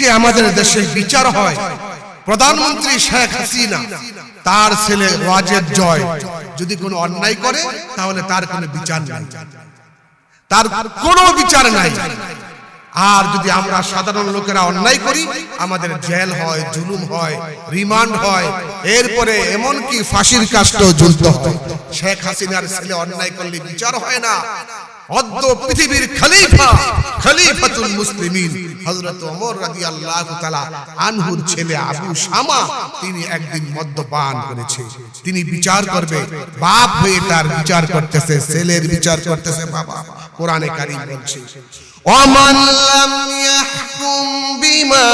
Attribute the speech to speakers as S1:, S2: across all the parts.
S1: আজকে আমাদের দেশে বিচার হয়। প্রধানমন্ত্রী শেখ হাসিনা, তার ছেলে ওয়াজেদ জয়, যদি কোনো অন্যায় করে, তাহলে তার কোনো বিচার নাই। তার কোনো বিচার নাই। আর যদি আমরা সাধারণ লোকেরা অন্যায় করি, আমাদের জেল হয়, জুলুম হয়, রিমান্ড হয়, এরপরে এমনকি ফাঁসির কাষ্ট ঝুলতে হয়। শেখ হাসিনার ছেলে অন্যায় করলে বিচার হয় না। অদ্য পৃথিবীর খলিফা, খলিফাতুল মুসলিমিন, হযরত ওমর রাদিয়াল্লাহু তাআলা আনহুর ছেলে আবু শামা তিনি একদিন মদ্যপান করেছে। তিনি বিচার করবে। বাপ হয়ে তার বিচার করতেছে, ছেলের বিচার করতেছে বাবা। কোরআনে কারীম বলছে,
S2: ওমান লাম ইয়াহকুম বিমা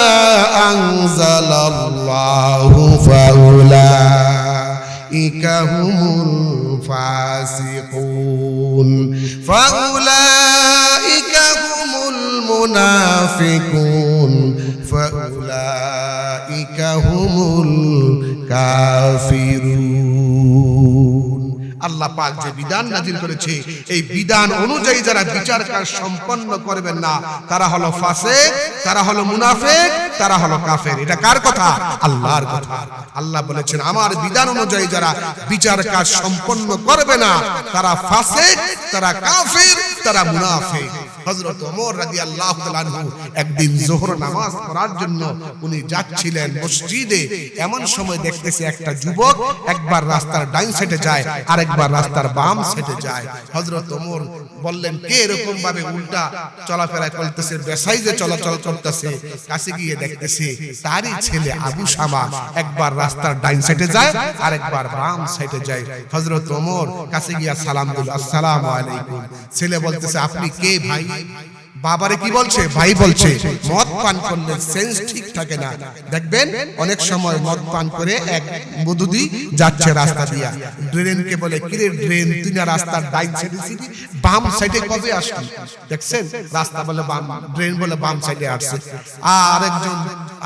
S2: المنافقون فأولئك هم الكافرون
S1: আল্লাহ পাক যে বিধান নাজিল করেছে এই বিধান অনুযায়ী যারা বিচার কাজ সম্পন্ন করবেন না তারা হলো ফাসে তারা হলো মুনাফেক তারা হলো কাফের এটা কার কথা আল্লাহর কথা আল্লাহ বলেছেন আমার বিধান অনুযায়ী যারা বিচার কাজ সম্পন্ন করবে না তারা ফাসেক তারা কাফের তারা মুনাফেক হযরত ওমর তাআলা আনহু একদিন যোহর নামাজ পড়ার জন্য উনি যাচ্ছিলেন মসজিদে। এমন সময় দেখতেছে একটা যুবক একবার রাস্তার ডাইন সাইডে যায়, আরেকবার রাস্তার বাম সাইডে যায়। হযরত ওমর বললেন, কে এরকম ভাবে উল্টা চলাফেরা করতেছে, বেসাইজে চলাচল করতেছে? কাছে গিয়ে দেখতেছে তারই ছেলে আবু শামা একবার রাস্তার ডাইন সাইডে যায়, আরেকবার বাম সাইডে যায়। হযরত ওমর কাছে গিয়া সালাম দিল, আসসালামু আলাইকুম। ছেলে বলতেছে, আপনি কে ভাই? বাবারে কি বলছে? ভাই বলছে, মদ পান করলে সেন্স ঠিক থাকে না। দেখবেন, অনেক সময় মদ পান করে এক বধুদি যাচ্ছে রাস্তা দিয়া। ড্রেনকে বলে, কিরে ড্রেন, তুই না রাস্তার ডাইন সাইডে ছিলি? বাম সাইডে কবে আসলি? দেখছেন? রাস্তা বলে বাম, ড্রেন বলে বাম সাইডে আসছে। আর একজন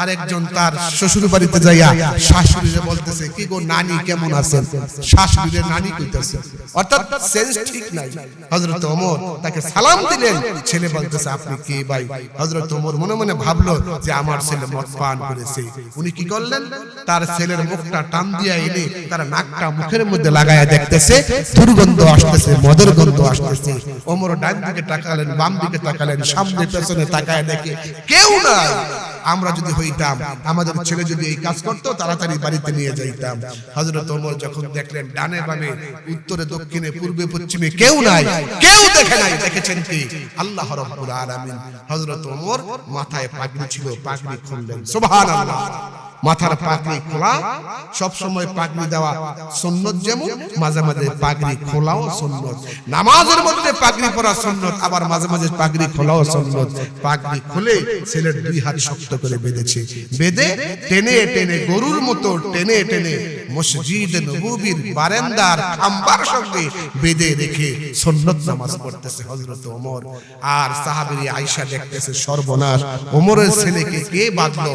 S1: আরেকজন তার শ্বশুর বাড়িতে যাইয়া শাশুড়িরে বলতেছে, কি গো নানি কেমন আছেন? শাশুড়িরে নানি কইতেছে, অর্থাৎ সেন্স ঠিক নাই। হযরত ওমর তাকে সালাম দিলেন, ছেলে বলতেছে, আপনি কে ভাই? হযরত ওমর মনে মনে ভাবলো যে আমার ছেলে মদ পান করেছে। উনি কি করলেন? তার ছেলের মুখটা টান দিয়া এনে তার নাকটা মুখের মধ্যে লাগায়া দেখতেছে, দুর্গন্ধ আসতেছে, মদের গন্ধ আসতেছে। ওমর ডান দিকে তাকালেন, বাম দিকে তাকালেন, সামনে পেছনে তাকায় দেখে কেউ নাই। আমরা যদি হইতাম, আমাদের ছেলে যদি এই কাজ করতো, তাড়াতাড়ি বাড়িতে নিয়ে যাইতাম। হযরত ওমর যখন দেখলেন, ডানে বামে, উত্তরে, দক্ষিণে, পূর্বে, পশ্চিমে কেউ নাই, কেউ দেখে নাই, দেখেছেন কি? আল্লাহ রাব্বুল আলামিন। হযরত ওমর মাথায় পাগড়ি ছিল, পাগড়ি খুললেন। সুবহানাল্লাহ। মাথার পাগড়ি খোলা, সব সময় পাগড়ি দেওয়া সুন্নত যেমন, মাঝে মাঝে পাগড়ি খোলাও সুন্নত। নামাজের মধ্যে পাগড়ি পরা সুন্নত, আবার মাঝে মাঝে পাগড়ি খোলাও সুন্নত। পাগড়ি খুলে ছেলের দুই হাত শক্ত করে বেঁধেছে। বেঁধে টেনে টেনে, গরুর মতো টেনে টেনে মসজিদ নবুবির বারান্দার খাম্বার সঙ্গে বেঁধে রেখে সুন্নত নামাজ পড়তেছে হযরত ওমর। আর সাহাবী আয়েশা দেখতেছে সর্বনাশ। ওমরের ছেলেকে কে বাঁধলো?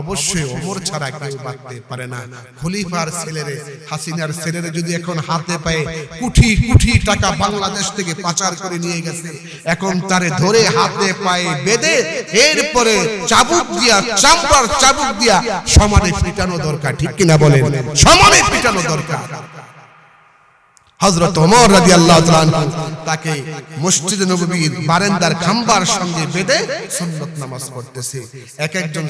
S1: অবশ্যই ওমর ছাড়া কেউ পারে না। খলিফার ছেলেরে, হাসিনার ছেলেরে যদি এখন হাতে পায়ে টাকা বাংলাদেশ থেকে পাচার করে নিয়ে গেছে, এখন তারে ধরে হাতে পায়ে বেঁধে এরপরে চাবুক দিয়া, চামড়ার চাবুক দিয়া সমানে পিটানো দরকার, ঠিক কিনা বলেন? সমানে পিটানো দরকার। হযরত ওমর রাদিয়াল্লাহু তাআলা তাকে মসজিদ বারান্দার খাম্বার সঙ্গে বেঁধে নামাজ পড়তেছে। এক একজন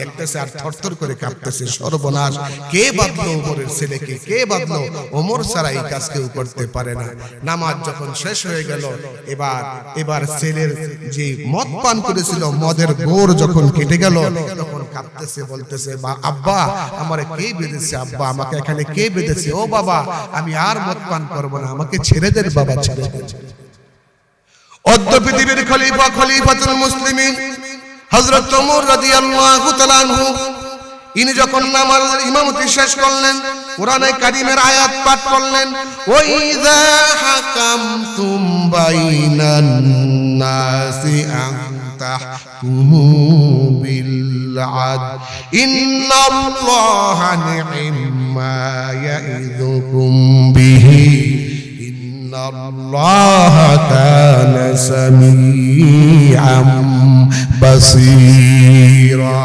S1: দেখতেছে আর থরথর করে কাঁপতেছে, সর্বনাশ, কে বাঁধলো ওমরের ছেলেকে? কে বাঁধলো? ওমর ছাড়া এই কাজ কেউ করতে পারে না। নামাজ যখন শেষ হয়ে গেল, এবার এবার ছেলের যে মদ পান করেছিল, মদের গোর যখন কেটে গেল কাঁদতেছে, বলতেছে, বা, আব্বা, আমারে কে বেঁধেছে, আব্বা? আমাকে এখানে কে বেঁধেছে? ও বাবা, আমি আর মত পান করব না, আমাকে ছেড়ে দেন, বাবা, ছেড়ে দেন। অদ্য পৃথিবীর খলিফা, খলিফাতুল মুসলিমিন, হযরত ওমর রাদিয়াল্লাহু তাআলা আনহু, ইনি যখন নামাজ ইমামতি শেষ করলেন, কোরআনে কারিমের আয়াত পাঠ করলেন
S2: ওই ওয়াইযা হাকামতুম বাইনান নাসি আন তাহকুমু بالعدل إن الله نعم ما يعظكم به إن الله كان سميعا بصيرا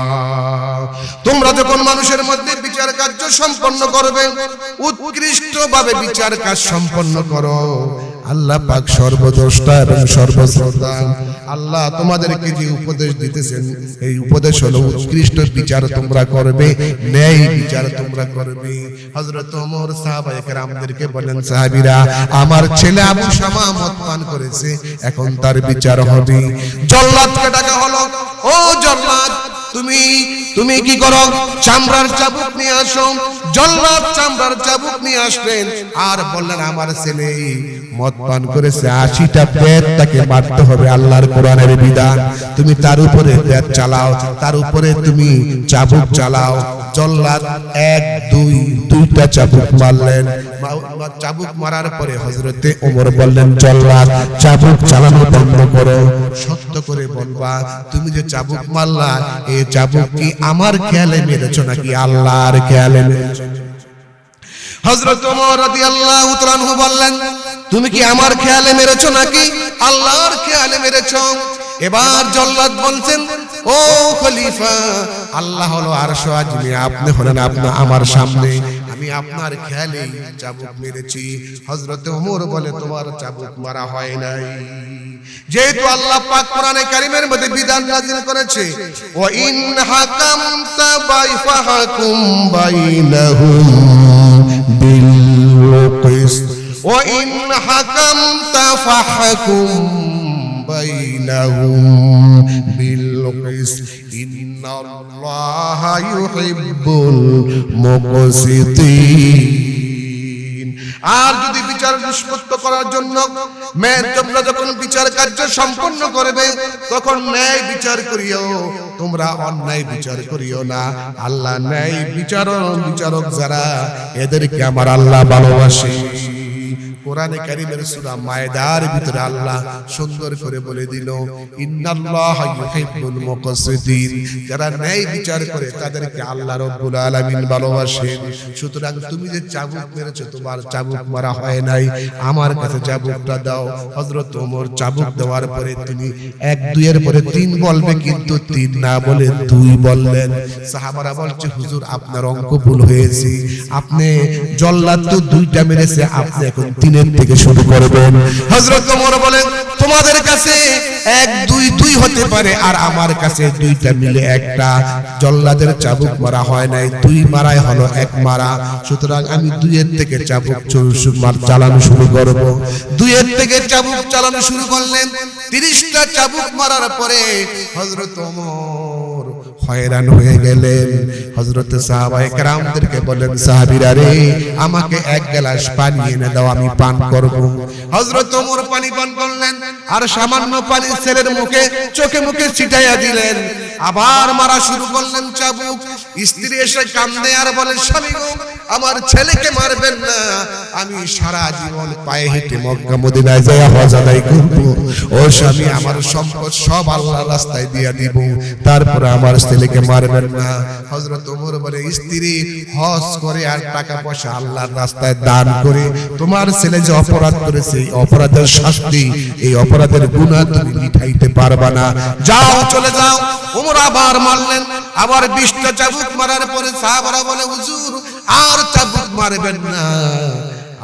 S1: তোমরা যখন মানুষের মধ্যে বিচার কার্য সম্পন্ন করবে উৎকৃষ্ট ভাবে বিচার কাজ সম্পন্ন করো আল্লাহ পাক সর্বদ্রষ্টা এবং সর্বশ্রোতা আল্লাহ তোমাদেরকে যে উপদেশ দিতেছেন, এই উপদেশ হলো উৎকৃষ্ট বিচার তোমরা করবে, ন্যায় বিচার তোমরা করবে। হযরত ওমর সাহাবায়ে কেরামদেরকে বলেন, সাহাবীরা, আমার ছেলে আবু শামা মদ পান করেছে, এখন তার বিচার হবে। জল্লাদকে ডাকা হলো, ও জল্লাদ তুমি তুমি কি করো? চামড়ার চাবুক নিয়ে আসো। জল্লাদ চামড়ার চাবুক নিয়ে আসলেন। আর বললেন, আমার ছেলে, মদ পান করেছে, আশিটা পেট তাকে মারতে হবে আল্লাহর কোরআনের বিধান। তুমি তার উপরে পেট চালাও, তার উপরে তুমি চাবুক চালাও। জল্লাদ এক, দুই, দুইটা চাবুক মারলেন। চাবুক মারার পরে হজরতে ওমর বললেন জল্লাদ চাবুক চালানো বন্ধ করো। সত্য করে বলবা, তুমি যে চাবুক মারলা এই চাবুক কি আমার খেয়ালে মেরেছো নাকি আল্লাহর খেয়ালে মেরেছ? আপনি হলেন আপনি আমার সামনে। আমি আপনার খেয়ালে চাবুক মেরেছি। হজরত ওমর বলে, তোমার চাবুক মারা হয় নাই। যেহেতু আল্লাহ পাক কোরআনে কারিমের মধ্যে বিধান নাযিল করেছে ওয়া ইন হাকাম হাকামতা বাইফাহাকুম বাইনাহুম বিল কিসত ওয়া ইন হাকাম তা ফাহাকুম বাইনাহুম বিল কিসত الله يحب المقسطين আর যদি বিচার নিষ্পত্ত করার জন্য মেয়ের তোমরা যখন বিচার কার্য সম্পন্ন করবে তখন ন্যায় বিচার করিও তোমরা অন্যায় বিচার করিও না আল্লাহ ন্যায় বিচারক বিচারক যারা এদেরকে আমার আল্লাহ ভালোবাসে কোরআনে কারিমের সূরা মায়দার ভিতরে আল্লাহ সুন্দর করে বলে দিল, ইন্নাল্লাহ ইউহিব্বুল মুকসিদিন যারা ন্যায় বিচার করে তাদেরকে আল্লাহ রাব্বুল আলামিন ভালোবাসেন। সুতরাং তুমি যে চাবুক মেরেছো, তোমার চাবুক মারা হয় নাই। আমার কাছে চাবুকটা দাও। হযরত ওমর চাবুক দেওয়ার পরে তিনি এক, দুইয়ের পরে তিন বলবে, কিন্তু তিন না বলে দুই বললেন। সাহাবারা বলছে, হুজুর, আপনার অঙ্ক ভুল হয়েছে। আপনি জল্লাদ তো দুইটা মেরেছে, আপনি এখন তিনের থেকে শুরু করবেন। হযরত ওমর বলেন, তোমাদের কাছে এক, দুই দুই হতে পারে, আর আমার কাছে দুইটা মিলে একটা। জল্লাদের চাবুক মারা হয় নাই, দুই মারাই হলো এক মারা। সুতরাং আমি দুইয়ের থেকে চাবুক চালানো শুরু করব। দুইয়ের থেকে চাবুক চালানো শুরু করলেন, তিরিশটা চাবুক মারার পরে হযরত ওমর হয়রান হয়ে গেলেন। হযরত সাহাবায়ে কেরামদেরকে বলেন সাহাবীরা রে, আমাকে এক গ্লাস পানি এনে দাও, আমি পান করব। হযরত ওমর পানি পান করলেন আর সামান্য পানি ছেলের মুখে, চোখে মুখে ছিটাইয়া দিলেন। আবার মারা শুরু করলেন চাবুক। স্ত্রী এসে কান্দে আর বলে, স্বামী গো, আমার ছেলেকে মারবেন না। আমি সারা জীবন পায়ে হেঁটে মক্কা মদিনায় যায় হজ আদায় করব। ও স্বামী, আমার সম্পদ সব আল্লাহর রাস্তায় দিয়া দিব। তারপরে আমার ছেলেকে মারবেন না হযরত ওমর বলে স্ত্রী হজ করে আর টাকা পয়সা আল্লাহর রাস্তায় দান করে তোমার ছেলে যে অপরাধ করেছে এই অপরাধের শাস্তি এই অপরাধের গুনাহ তুমি মিটাইতে পারবা না। যাও চলে যাও। ওমর আবার মারলেন। আবার বিশটা চাবুক মারার পরে সাহাবারা বলে হুজুর আর চাবুক মারবেন না।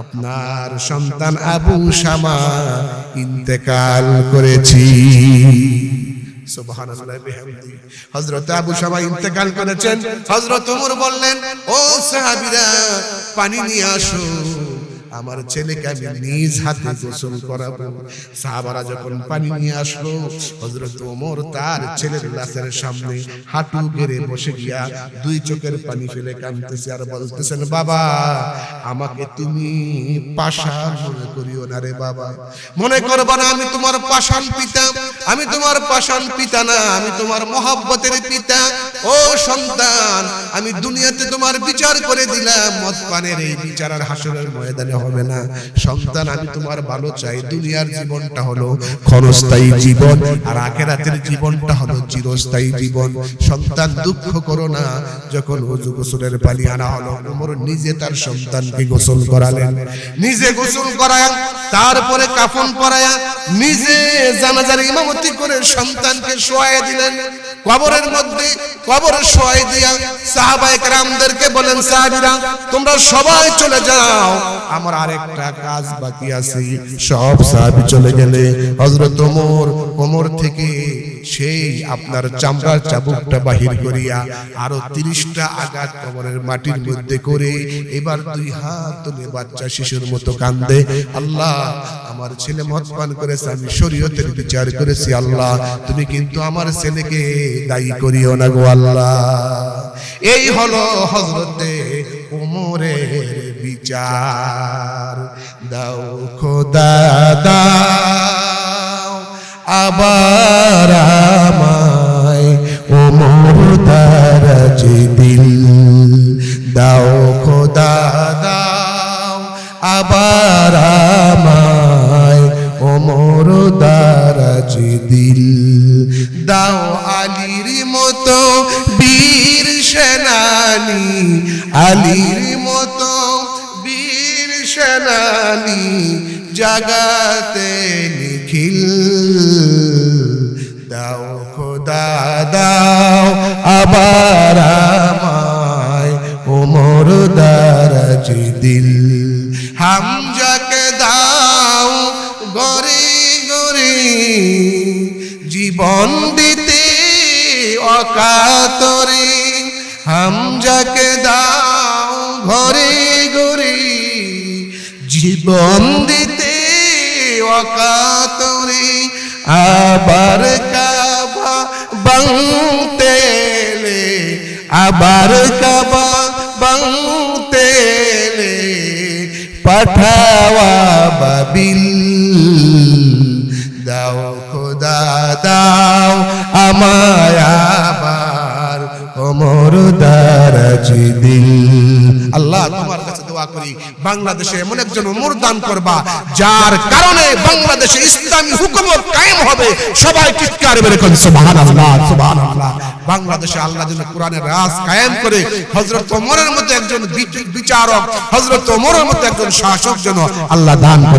S1: আপনার সন্তান আবু শামা ইন্তেকাল করেছি। সুবহানাল্লাহ, বিহামদি। হযরত আবু সাবা ইন্তেকাল করেছেন। হযরত ওমর বললেন, ও সাহাবীরা, পানি নিয়ে আসো। আমার ছেলেকে আমি নিজ হাতে গোসল করাবো। সাহাবারা যখন পানি নিয়ে আসলো, হযরত ওমর তার ছেলের লাশের সামনে হাঁটু গেড়ে বসে গিয়া দুই চোখের পানি ফেলে কাঁদতেছে আর বলতেছেন, বাবা, আমাকে তুমি পাষাণ মনে করিও না রে বাবা। মনে করবা না, আমি তোমার পাষাণ পিতা, আমি তোমার পাষাণ পিতা না, আমি তোমার মহাব্বতের পিতা। ও সন্তান, আমি দুনিয়াতে তোমার বিচার করে দিলাম, মদ পানের এই বিচার আর হাসরের ময়দানে হবে না। সন্তান আমি তোমার ভালো চাই। দুনিয়ার জীবনটা হলো ক্ষণস্থায়ী জীবন আর আখেরাতের জীবনটা হলো চিরস্থায়ী জীবন। সন্তান দুঃখ করো না। যখন হুজু গোসলের পানি আনা হলো ওমর নিজে তার সন্তানকে গোসল করালেন। নিজে গোসল করায় তারপরে কাফন পরায়া নিজে জানাজার ইমামতি করে সন্তানকে শোয়ায় দিলেন। কবরের মধ্যে কবরের শোয়াই দিয়া সাহাবা একরামদেরকে বলেন, সাহাবীরা, তোমরা সবাই চলে যাও। আমার আরেকটা কাজ বাকি আছে। সব সাহাবী চলে গেলে হযরত ওমর ওমর থেকে সেই আপনার চামড়ার চাবুকটা বাহির করিয়া আরও তিরিশটা আঘাত কবরের মাটির মধ্যে করে এবার দুই হাত তুলে বাচ্চা শিশুর মতো কান্দে। আল্লাহ আমার ছেলে মদ পান করেছে আমি শরীয়তের বিচার করেছি আল্লাহ। তুমি কিন্তু আমার ছেলেকে দায়ী করিও না গো আল্লাহ। এই হলো হজরতে ওমরের বিচার। দাও খোদা দাও। আবার ওমর দারাজ দিল। দাও খোদা, দাও। আবার আমায় ওমর দারাজ দিল। দাও আলির মতো বীর সেনানি, আলির মতো বীর সেনানি, জাগাতে খোদা দাও আবার ওমর দারাজ দিল। হামজাকে দাও গরে গরে জীবন দিতে অকাতরে। হামজাকে দাও ঘরে ঘরে জীবন দিতে অকাতরে। আবার কাবা বাংতেলে আবার কাবা বাংতে পাঠাওয়া বাবিল। দাও খোদা দাও আমায় আবার অমর দারাজ দোয়া করি। বাংলাদেশে এমন একজন উমর দান করবা, যার কারণে বাংলাদেশে ইসলামী হুকুমত কায়েম হবে। সবাই চিৎকার বের করেন সুবহানাল্লাহ সুবহানাল্লাহ। বাংলাদেশে আল্লাহ যেন কোরআনের রাজ কায়েম করে, হযরত ওমরের মতো একজন বিচ- বিচারক, হযরত ওমরের মতো একজন শাসক যেন আল্লাহ দান করে।